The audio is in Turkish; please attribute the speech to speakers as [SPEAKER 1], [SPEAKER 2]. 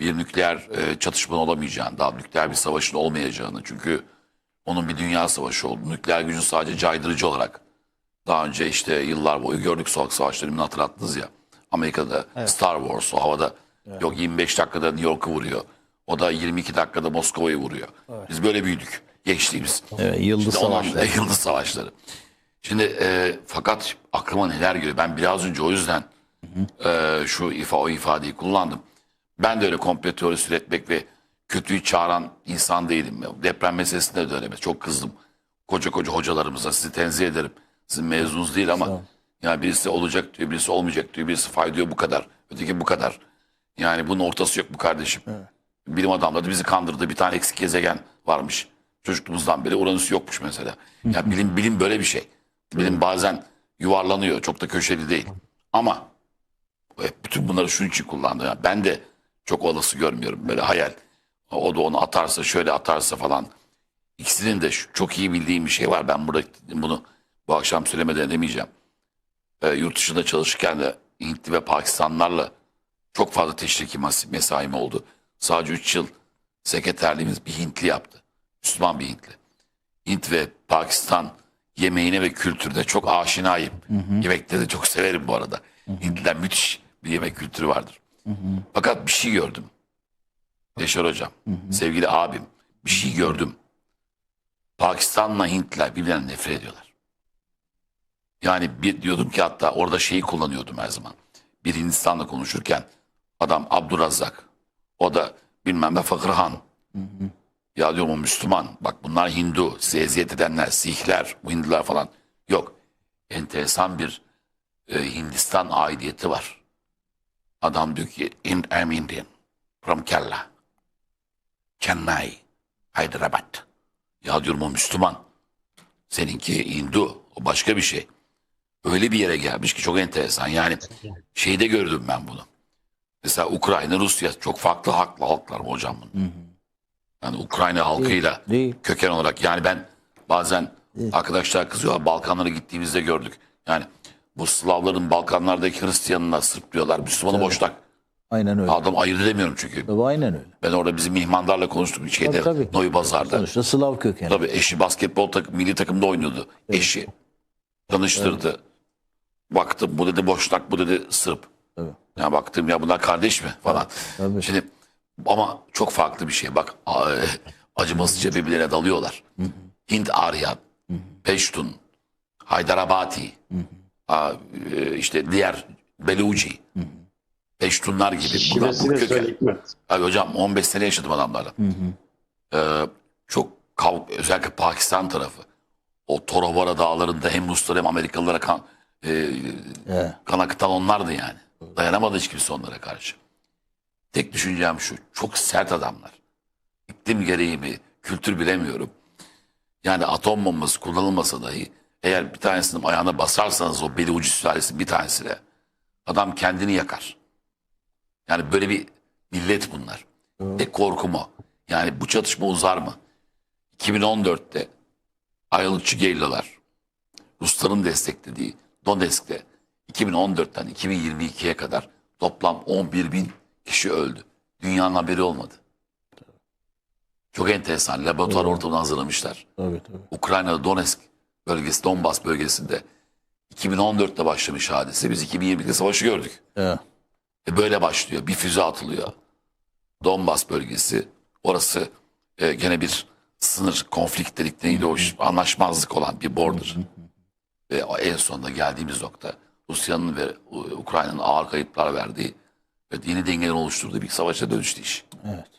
[SPEAKER 1] bir nükleer e, çatışmanın olamayacağını, daha nükleer bir savaşın olmayacağını. Çünkü onun bir dünya savaşı oldu. Nükleer gücün sadece caydırıcı olarak daha önce işte yıllar boyu gördük soğuk savaş dönemini hatırlattınız ya. Amerika'da Star Wars o havada yok 25 dakikada New York'u vuruyor. O da 22 dakikada Moskova'yı vuruyor. Biz böyle büyüdük gençliğimiz.
[SPEAKER 2] Evet, yıldız
[SPEAKER 1] İşte onun-
[SPEAKER 2] savaşları.
[SPEAKER 1] Yıldız savaşları. Şimdi e, fakat aklıma neler geliyor. Ben biraz önce o yüzden e, şu ifa o ifadeyi kullandım. Ben de öyle komple teorisi üretmek ve kötüyü çağıran insan değilim. Deprem meselesinde de öyle. Çok kızdım. Koca koca hocalarımıza sizi tenzih ederim. Sizin mezununuz değil ama yani birisi olacak diyor, birisi olmayacak diyor, birisi fay diyor bu kadar. Öteki bu kadar. Yani bunun ortası yok bu kardeşim. Bilim adamları da bizi kandırdı. Bir tane eksik gezegen varmış. Çocukluğumuzdan beri Uranüs yokmuş mesela. Ya bilim bilim böyle bir şey. Bilim bazen yuvarlanıyor. Çok da köşeli değil. Ama hep bütün bunları şunun için kullandı. Yani ben de çok olası görmüyorum. Böyle hayal. O da onu atarsa şöyle atarsa falan. İkisinin de şu- çok iyi bildiğim bir şey var. Ben burada bunu bu akşam söylemeden demeyeceğim. Ee, yurt dışında çalışırken de Hintli ve Pakistanlarla çok fazla teşriki mesaim oldu. Sadece 3 yıl sekreterliğimiz bir Hintli yaptı. Müslüman bir Hintli. Hint ve Pakistan yemeğine ve kültürde çok aşinayım. Yemekleri de çok severim bu arada. Hintliler müthiş bir yemek kültürü vardır. Fakat bir şey gördüm. Yaşar Hocam, sevgili abim bir şey gördüm. Pakistan'la Hintliler birbirlerine nefret ediyorlar. Yani bir diyordum ki hatta orada şeyi kullanıyordum her zaman. Bir Hindistan'la konuşurken adam Abdurrazzak. O da bilmem ne Fakırhan. Ya diyorum o Müslüman. Bak bunlar Hindu. Size eziyet edenler, Sihler, bu Hindular falan. Yok. Enteresan bir e, Hindistan aidiyeti var. Adam diyor ki "In- I'm Indian. From Kerala. Chennai. Hyderabad. Ya diyorum o Müslüman. Seninki Hindu. O başka bir şey. Öyle bir yere gelmiş ki çok enteresan. Yani şeyde gördüm ben bunu. Mesela Ukrayna, Rusya çok farklı haklı halklar hocam bunun? Yani Ukrayna halkıyla
[SPEAKER 2] değil.
[SPEAKER 1] köken olarak yani ben bazen arkadaşlar kızıyor Balkanlara gittiğimizde gördük. Yani bu Slavların Balkanlardaki Hristiyanına Sırp diyorlar. Müslümanı boşnak.
[SPEAKER 2] Aynen öyle.
[SPEAKER 1] Adam ayırt edemiyorum çünkü.
[SPEAKER 2] Tabii aynen öyle.
[SPEAKER 1] Ben orada bizim mihmandarla konuştuk bir şeyde.
[SPEAKER 2] Tabii, tabii.
[SPEAKER 1] Noy Pazar'da.
[SPEAKER 2] Sonuçta Slav kökenli.
[SPEAKER 1] Tabii eşi basketbol takım, milli takımda oynuyordu. Eşi. Tanıştırdı. Baktım bu dedi boşnak, bu dedi Sırp.
[SPEAKER 2] Tabii.
[SPEAKER 1] Ya baktım ya bunlar kardeş mi falan.
[SPEAKER 2] Tabii.
[SPEAKER 1] Şimdi ama çok farklı bir şey. Bak acımasızca birbirlerine dalıyorlar. Hint Aryan, Peştun, Haydarabati, a, e, işte diğer Beluci, Peştunlar gibi. Bunlar bu
[SPEAKER 3] Şivesini
[SPEAKER 1] köken.
[SPEAKER 3] söyle Hikmet.
[SPEAKER 1] Abi hocam 15 sene yaşadım adamlarla. Ee, çok kav özellikle Pakistan tarafı. O Torovara dağlarında hem Ruslara hem Amerikalılara kan, e,
[SPEAKER 2] Evet.
[SPEAKER 1] kan akıtan onlardı yani. Dayanamadı hiç kimse onlara karşı. Tek düşüncem şu. Çok sert adamlar. İklim gereği mi, kültür bilemiyorum. Yani atom bombası kullanılmasa dahi eğer bir tanesinin ayağına basarsanız o beli ucu sülalesi bir tanesine adam kendini yakar. Yani böyle bir millet bunlar. Tek korkum o. Yani bu çatışma uzar mı? 2014'te ayrılıkçı gerillalar Rusların desteklediği Donetsk'te 2014'ten 2022'ye kadar toplam 11 bin kişi öldü. Dünyanın haberi olmadı. Çok enteresan. Laboratuvar ortamını hazırlamışlar.
[SPEAKER 2] Tabii tabii.
[SPEAKER 1] Ukrayna'da Donetsk bölgesi, Donbas bölgesinde 2014'te başlamış hadise. Biz 2022'de savaşı gördük.
[SPEAKER 2] Evet.
[SPEAKER 1] E böyle başlıyor. Bir füze atılıyor. Donbas bölgesi. Orası e, gene bir sınır konflikt dedik neydi o anlaşmazlık olan bir border. Ve en sonunda geldiğimiz nokta Rusya'nın ve Ukrayna'nın ağır kayıplar verdiği ve yeni dengeler oluşturduğu bir savaşa dönüştü iş.
[SPEAKER 2] Evet.